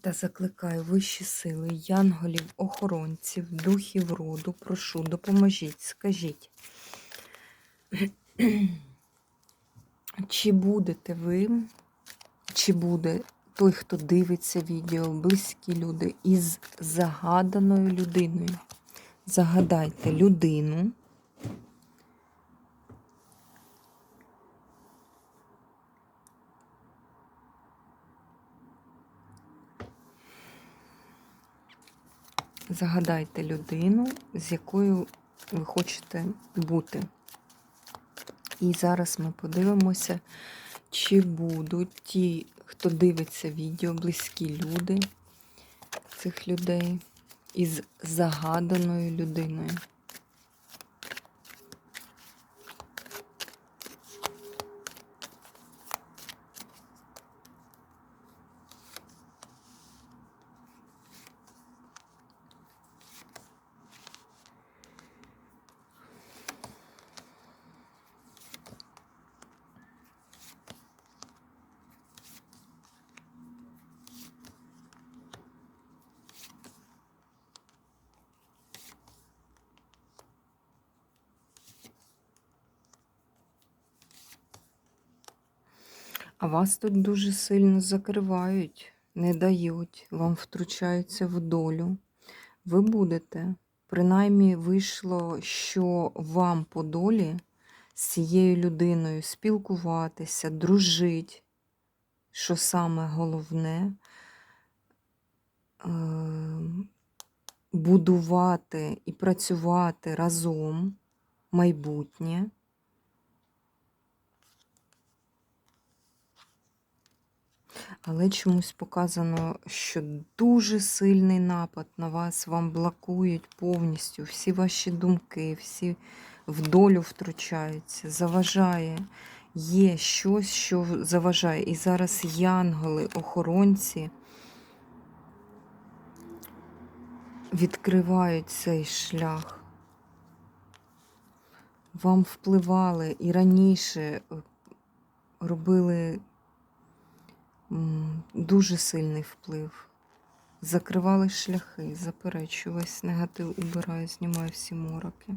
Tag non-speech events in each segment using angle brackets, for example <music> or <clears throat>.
Та закликаю вищі сили, янголів, охоронців, духів роду, прошу, допоможіть, скажіть, <clears throat> чи будете ви, чи буде той, хто дивиться відео, близькі люди, із загаданою людиною? Загадайте людину. Загадайте людину, з якою ви хочете бути. І зараз ми подивимося, чи будуть ті, хто дивиться відео, близькі люди цих людей із загаданою людиною. А вас тут дуже сильно закривають, не дають, вам втручаються в долю. Ви будете, принаймні вийшло, що вам по долі з цією людиною спілкуватися, дружить, що саме головне, е, будувати і працювати разом майбутнє. Але чомусь показано, що дуже сильний напад на вас, вам блокують повністю всі ваші думки, всі в долю втручаються, заважає. Є щось, що заважає. І зараз янголи, охоронці відкривають цей шлях. Вам впливали і раніше е, робили дуже сильний вплив. Закривали шляхи, заперечую, весь негатив убираю, знімаю всі мороки.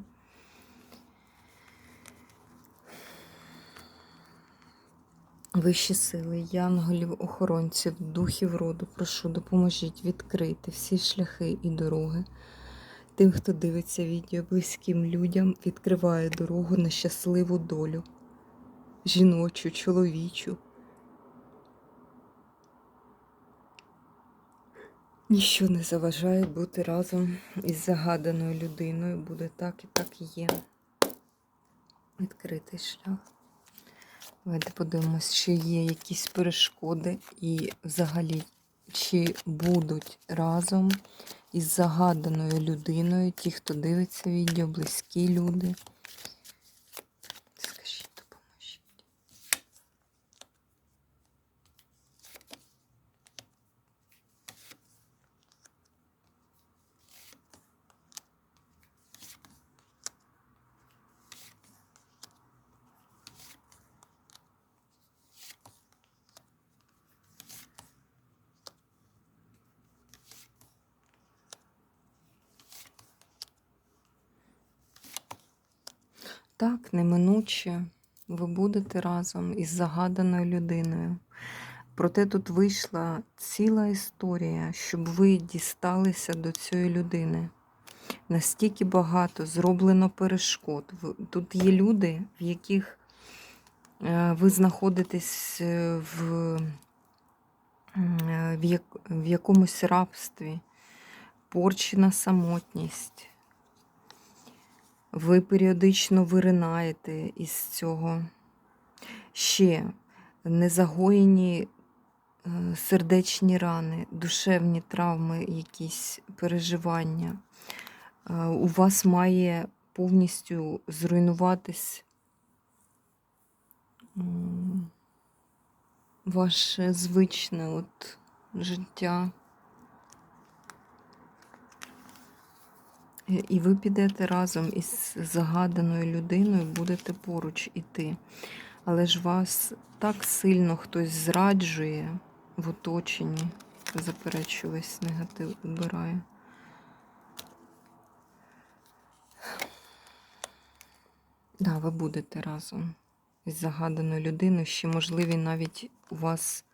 Вищі сили, янголів, охоронців, духів роду, прошу, допоможіть відкрити всі шляхи і дороги. Тим, хто дивиться відео близьким людям, відкриває дорогу на щасливу долю, жіночу, чоловічу. Ніщо не заважає бути разом із загаданою людиною. Буде так і так і є. Відкритий шлях. Давайте подивимось, чи є якісь перешкоди і взагалі, чи будуть разом із загаданою людиною, ті, хто дивиться відео, близькі люди. Так, неминуче ви будете разом із загаданою людиною. Проте тут вийшла ціла історія, щоб ви дісталися до цієї людини. Настільки багато зроблено перешкод. Тут є люди, в яких е, ви знаходитесь е, в е, в якомусь рабстві, порчена самотність. Ви періодично виринаєте із цього ще незагоєні е, сердечні рани, душевні травми, якісь переживання. Е, У вас має повністю зруйнуватись ваше звичне от життя. І ви підете разом із загаданою людиною, будете поруч іти. Але ж вас так сильно хтось зраджує в оточенні, заперечу весь негатив убирає. Да, ви будете разом із загаданою людиною, ще можливі навіть у вас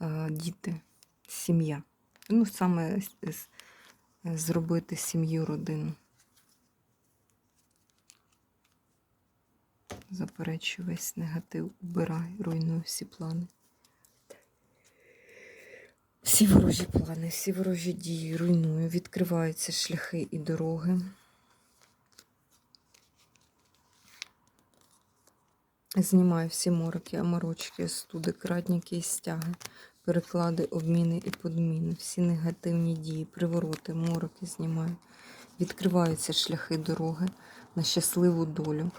е, діти, сім'я. Ну, саме зробити сім'ю, родину. Заперечу весь негатив, убирай, руйную всі плани. Всі ворожі плани, всі ворожі дії руйную, відкриваються шляхи і дороги. Знімаю всі мороки, аморочки, студи, крадніки і стяги, переклади, обміни і подміни, всі негативні дії, привороти, мороки знімаю. Відкриваються шляхи дороги на щасливу долю.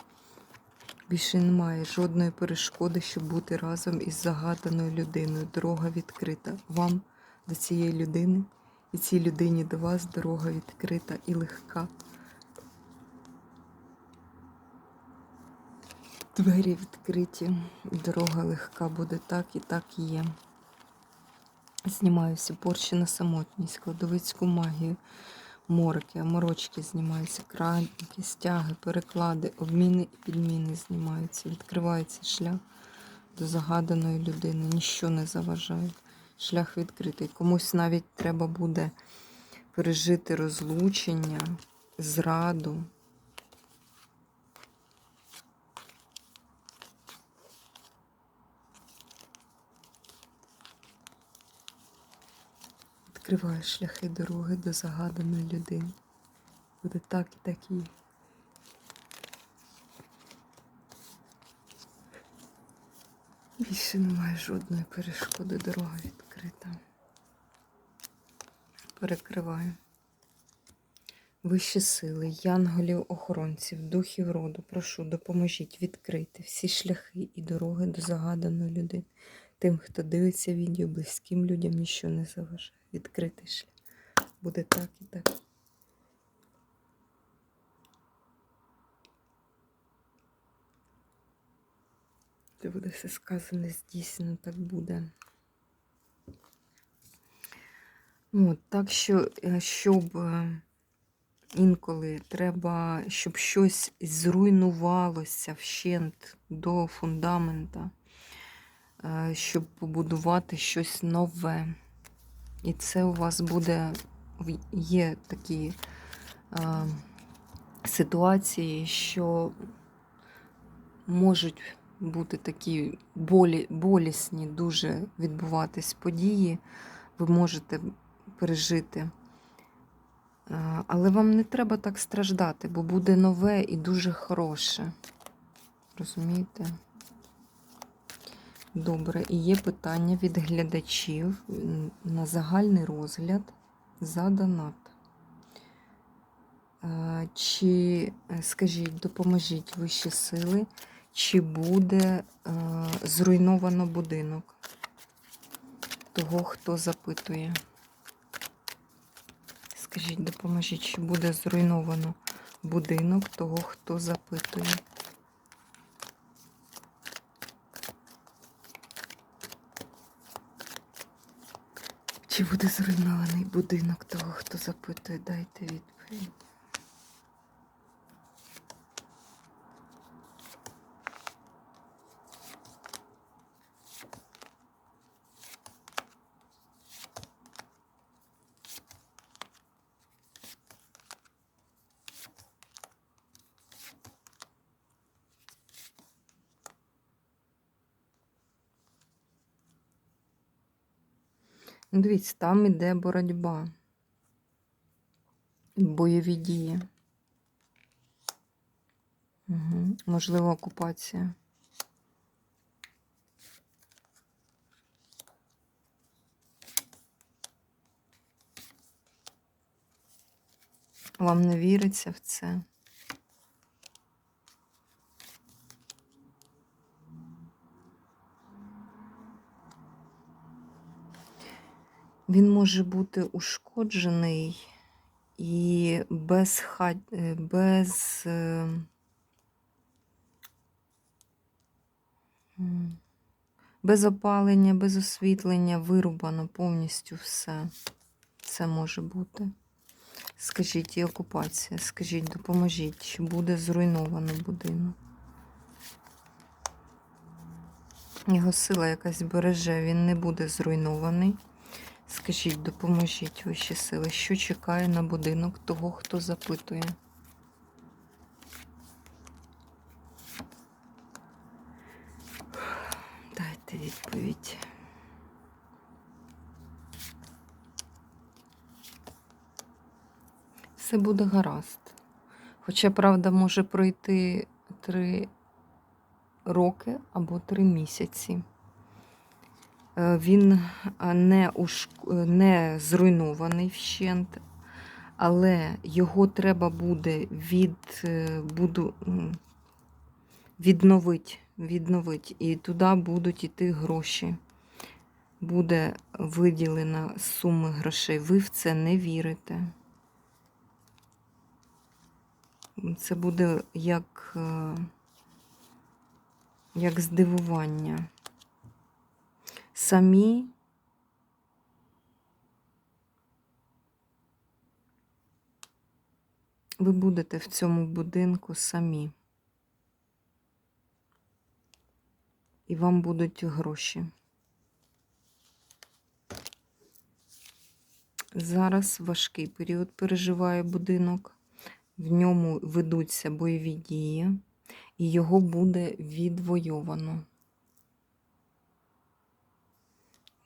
Більше немає жодної перешкоди, щоб бути разом із загаданою людиною. Дорога відкрита. Вам до цієї людини і цій людині до вас дорога відкрита і легка. Двері відкриті, дорога легка буде так і так є. Знімаю всі порчі на самотність, кладовицьку магію, морки, аморочки знімаються, крадники, стяги, переклади, обміни і підміни знімаються. Відкривається шлях до загаданої людини, ніщо не заважає. Шлях відкритий. Комусь навіть треба буде пережити розлучення, зраду. Відкриваю шляхи дороги до загаданої людини. Буде так і так і є. Більше немає жодної перешкоди, дорога відкрита. Перекриваю. Вищі сили, янголів, охоронців, духів роду, прошу, допоможіть відкрити всі шляхи і дороги до загаданої людини. Тим, хто дивиться відео, близьким людям ніщо не заважає. Відкритий шлях. Буде так і так. Це буде все сказане, здійснено, так буде. От, так що, е, щоб е, інколи треба, щоб щось зруйнувалося вщент до фундамента, е, щоб побудувати щось нове. І це у вас буде, є такі е, ситуації, що можуть бути такі болі, болісні дуже відбуватись події, ви можете пережити. Е, Але вам не треба так страждати, бо буде нове і дуже хороше. Розумієте? Добре, і є питання від глядачів на загальний розгляд за донат. Чи, е, скажіть, допоможіть вищі сили, чи буде е, зруйновано будинок того, хто запитує? Скажіть, допоможіть, чи буде зруйновано будинок того, хто запитує? Чи буде зруйнований будинок того, хто запитує? Дайте відповідь. Ну, дивіться, там іде боротьба, бойові дії. Угу. Можливо, окупація. Вам не віриться в це? Він може бути ушкоджений і без хат, е, без. е, Без опалення, без освітлення, вирубано повністю все. Це може бути. Скажіть, і окупація, скажіть, допоможіть, чи буде зруйновано будинок. Його сила якась береже, він не буде зруйнований. Скажіть, допоможіть вищі сили, що чекає на будинок того, хто запитує. Дайте відповідь. Все буде гаразд. Хоча, правда, може пройти три роки або три місяці. Е, Він е, не, ушк... е, не зруйнований вщент, але його треба буде від... е, буду... відновити, відновити. І туди будуть йти гроші. Буде виділена суми грошей. Ви в це не вірите. Це буде як, як здивування. Самі ви будете в цьому будинку самі. І вам будуть гроші. Зараз важкий період переживає будинок. В ньому ведуться бойові дії, і його буде відвойовано.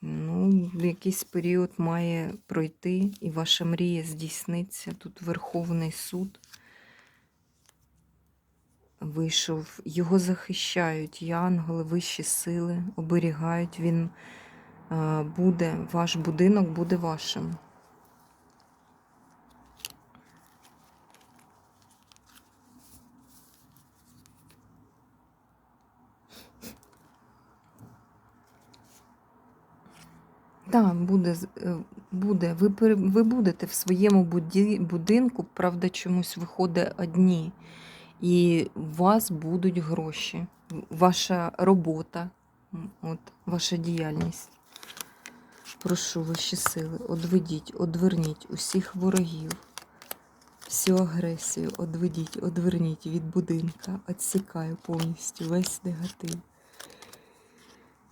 Ну, якийсь період має пройти, і ваша мрія здійсниться. Тут Верховний суд вийшов, його захищають янголи, вищі сили, оберігають. Він е, буде, ваш будинок буде вашим. Так, буде, е, буде. Ви, ви будете в своєму будинку, правда, чомусь виходить одні. І у вас будуть гроші, ваша робота, от, ваша діяльність. Прошу вищі сили, одведіть, одверніть усіх ворогів, всю агресію, одведіть, одверніть від будинка, відсікаю повністю весь негатив.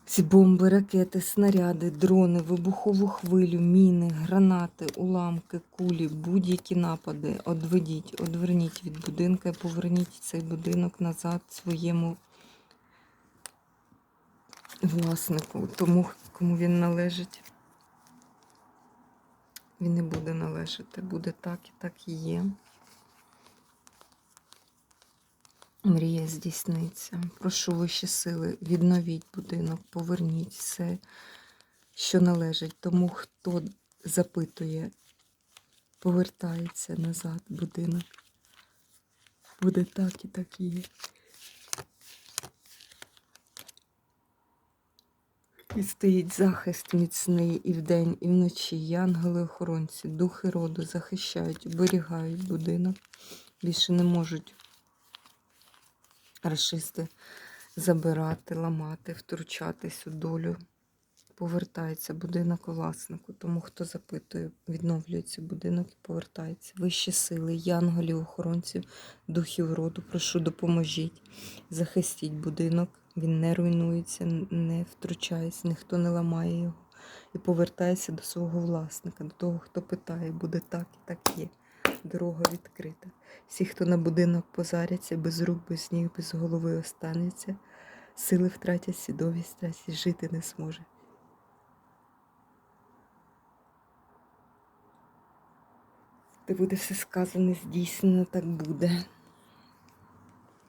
Ці бомби, ракети, снаряди, дрони, вибухову хвилю, міни, гранати, уламки, кулі, будь-які напади. Одведіть, одверніть від будинка і поверніть цей будинок назад своєму власнику, тому, кому він належить. Він не буде належати, буде так і так і є. Мрія здійсниться. Прошу вищі сили, відновіть будинок, поверніть все, що належить тому, хто запитує, повертається назад будинок. Буде так і так є. І стоїть захист міцний і вдень, і вночі. І ангели-охоронці, духи роду захищають, оберігають будинок. Більше не можуть рашисти забирати, ламати, втручатись у долю. Повертається будинок власнику. Тому хто запитує, відновлюється будинок і повертається. Вищі сили, янголів, охоронців, духів роду, прошу, допоможіть. Захистіть будинок, він не руйнується, не втручається, ніхто не ламає його. І повертається до свого власника, до того, хто питає, буде так і так є. Дорога відкрита. Всі, хто на будинок позаряться, без рук, без ніг, без голови останеться, сили втратять, свідомість втратять, жити не зможе. Де буде все сказане, здійснено, так буде.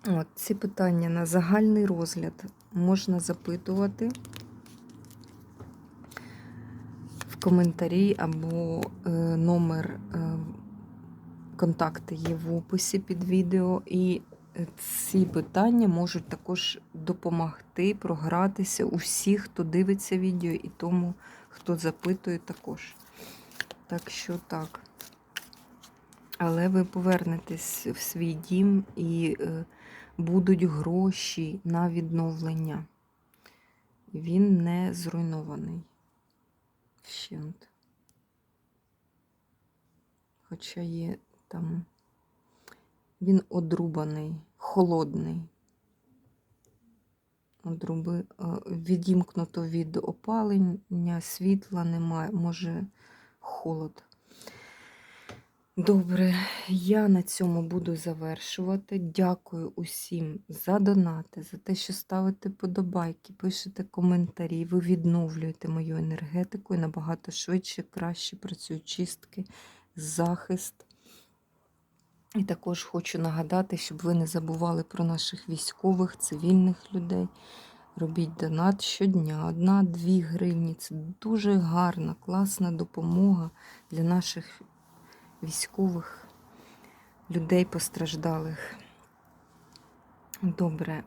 От, ці питання на загальний розгляд можна запитувати в коментарі або е, номер е, Контакти є в описі під відео, і е, ці питання можуть також допомогти програтися усіх, хто дивиться відео, і тому, хто запитує також. Так що так. Але ви повернетесь в свій дім і е, будуть гроші на відновлення. Він не зруйнований. Щент. Хоча є там. Він одрубаний, холодний. Одруби, е, відімкнуто від опалення, світла немає, може холод. Добре, я на цьому буду завершувати. Дякую усім за донати, за те, що ставите подобайки, пишете коментарі, ви відновлюєте мою енергетику і набагато швидше, краще працюють чистки, захист. І також хочу нагадати, щоб ви не забували про наших військових, цивільних людей. Робіть донат щодня, одна-дві гривні. Це дуже гарна, класна допомога для наших військових людей постраждалих. Добре.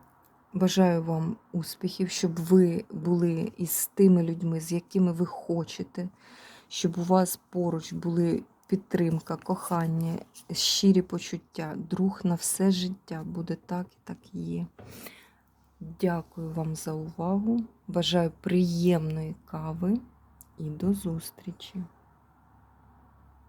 Бажаю вам успіхів, щоб ви були із тими людьми, з якими ви хочете, щоб у вас поруч були підтримка, кохання, щирі почуття, друг на все життя. Буде так і так є. Дякую вам за увагу. Бажаю приємної кави і до зустрічі!